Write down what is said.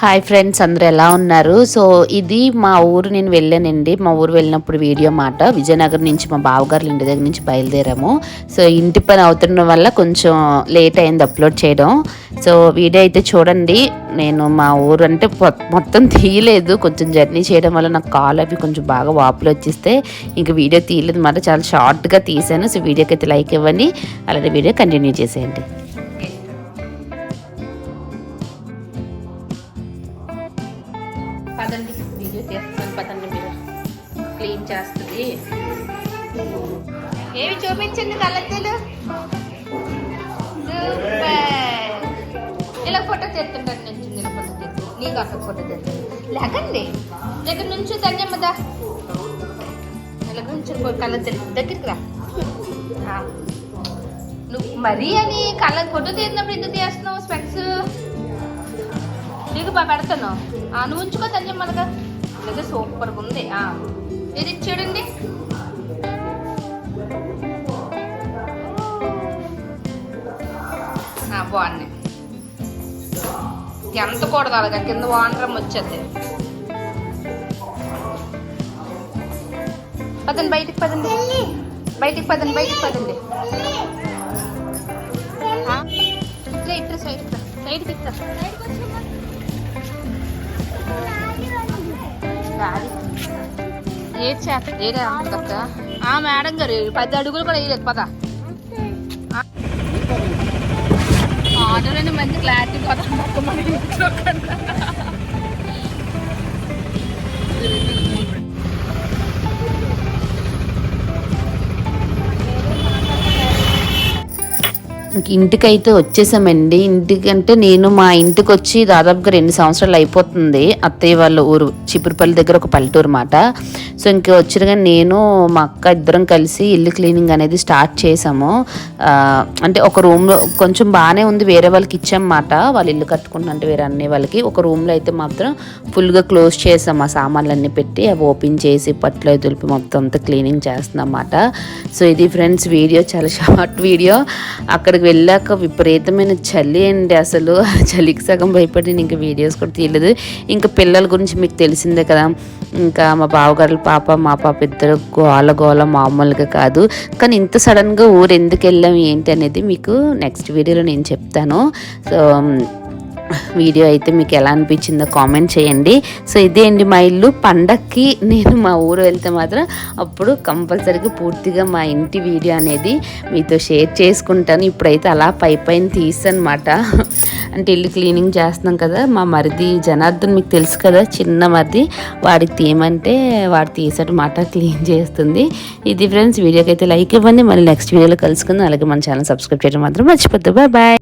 Hi friends అందరూ ఎలా ఉన్నారు? సో ఇది మా ఊరు నేను వెళ్ళానండి. మా ఊరు వెళ్ళినప్పుడు వీడియో మాట. విజయనగరం నుంచి మా బావగారుల ఇంటి దగ్గర నుంచి బయలుదేరాము. సో ఇంటి పని అవుతుండడం వల్ల కొంచెం లేట్ అయింది అప్లోడ్ చేయడం. సో వీడియో అయితే చూడండి. నేను మా ఊరు అంటే మొత్తం తీయలేదు. కొంచెం జర్నీ చేయడం వల్ల నాకు కాల్ అవి కొంచెం బాగా వాపులు వచ్చేస్తే ఇంక వీడియో తీయలేదు మాట చాలా షార్ట్గా తీసాను. సో వీడియోకి అయితే లైక్ ఇవ్వండి. అలాగే వీడియో కంటిన్యూ చేసేయండి. పదండి. వీడియో చేస్తాను పదండి మీరు. క్లీన్ చేస్తుంది. ఏవి చూపించండి కళ్ళద్దలు ఇలా ఫోటో తెస్తుంటాను నుంచి ఇలా ఫోటో తెచ్చు నీకు అసలు ఫోటో తీస్తాను లేకండి. దగ్గర నుంచి ధన్యమ్మదా. ఇలా నుంచి కళ్ళద్దలు దగ్గరికి రా. నువ్వు మరీ అని కళ్ళ ఫోటో తీసినప్పుడు ఎందుకు తీస్తున్నావు స్పెక్స్ నీకు బాగా పెడతాను. నువ్వు ఉంచుకో తల్లి మనగా నిజ సూపర్గా ఉంది ఇది చూడండి బాగున్నాయి ఎంత కూడదు అలాగా కింద వానరం వచ్చేది పదండి బయటికి పదండి. బయటికి పదండి బయటికి పదండి. ఇట్లా ఇట్లా సైడ్ సైడ్కి ఇట్లా ఏ చేత ఏదే అంత ఆ మేడం గారు పది అడుగులు కూడా వేయలేదు పద ఆటోలోనే మంచి క్లారిటీ పద మన ఇంట్లో కన్నా. ఇంటికైతే వచ్చేసామండి. ఇంటికంటే నేను మా ఇంటికి వచ్చి దాదాపుగా రెండు సంవత్సరాలు అయిపోతుంది. అత్తయ్య వాళ్ళ ఊరు చిపురుపల్లి దగ్గర ఒక పల్లెటూరు మాట. సో ఇంక వచ్చినగా నేను మా అక్క ఇద్దరం కలిసి ఇల్లు క్లీనింగ్ అనేది స్టార్ట్ చేసాము. అంటే ఒక రూమ్లో కొంచెం బాగానే ఉంది వేరే వాళ్ళకి ఇచ్చామన్నమాట వాళ్ళు ఇల్లు కట్టుకుంటున్నట్టు వేరే అన్ని వాళ్ళకి. ఒక రూమ్లో అయితే మాత్రం ఫుల్గా క్లోజ్ చేసాం ఆ సామాన్లన్నీ పెట్టి. అవి ఓపెన్ చేసి పట్లు దులిపి మొత్తం అంతా క్లీనింగ్ చేస్తున్నాం అన్నమాట సో ఇది ఫ్రెండ్స్ వీడియో చాలా షార్ట్ వీడియో. అక్కడికి వెళ్ళాక విపరీతమైన చలి అండి అసలు. ఆ చలికి సగం భయపడి నేను ఇంకా వీడియోస్ కూడా తీయలేదు. ఇంకా పిల్లల గురించి మీకు తెలిసిందే కదా. ఇంకా మా బావగారుల పాప మా పాప ఇద్దరు గోల గోల మామూలుగా కాదు. కానీ ఇంత సడన్గా ఊరు ఎందుకు వెళ్ళాం ఏంటి అనేది మీకు నెక్స్ట్ వీడియోలో నేను చెప్తాను. సో వీడియో అయితే మీకు ఎలా అనిపించిందో కామెంట్ చేయండి. సో ఇదే అండి మా ఇల్లు పండక్కి నేను మా ఊరు వెళ్తే మాత్రం అప్పుడు కంపల్సరీగా పూర్తిగా మా ఇంటి వీడియో అనేది మీతో షేర్ చేసుకుంటాను. ఇప్పుడైతే అలా పై పైన తీసనమాట అంటే ఇల్లు క్లీనింగ్ చేస్తున్నాం కదా మా మరిది జనార్దన్ మీకు తెలుసు కదా చిన్న మరిది. వాడికి తీయమంటే వాడు తీసటమాట క్లీన్ చేస్తుంది. ఇది ఫ్రెండ్స్ వీడియోకి అయితే లైక్ ఇవ్వండి. మళ్ళీ నెక్స్ట్ వీడియోలో కలుసుకుందాం. అలాగే మన ఛానల్ సబ్స్క్రైబ్ చేయడం మాత్రం మర్చిపోద్దు. Bye bye.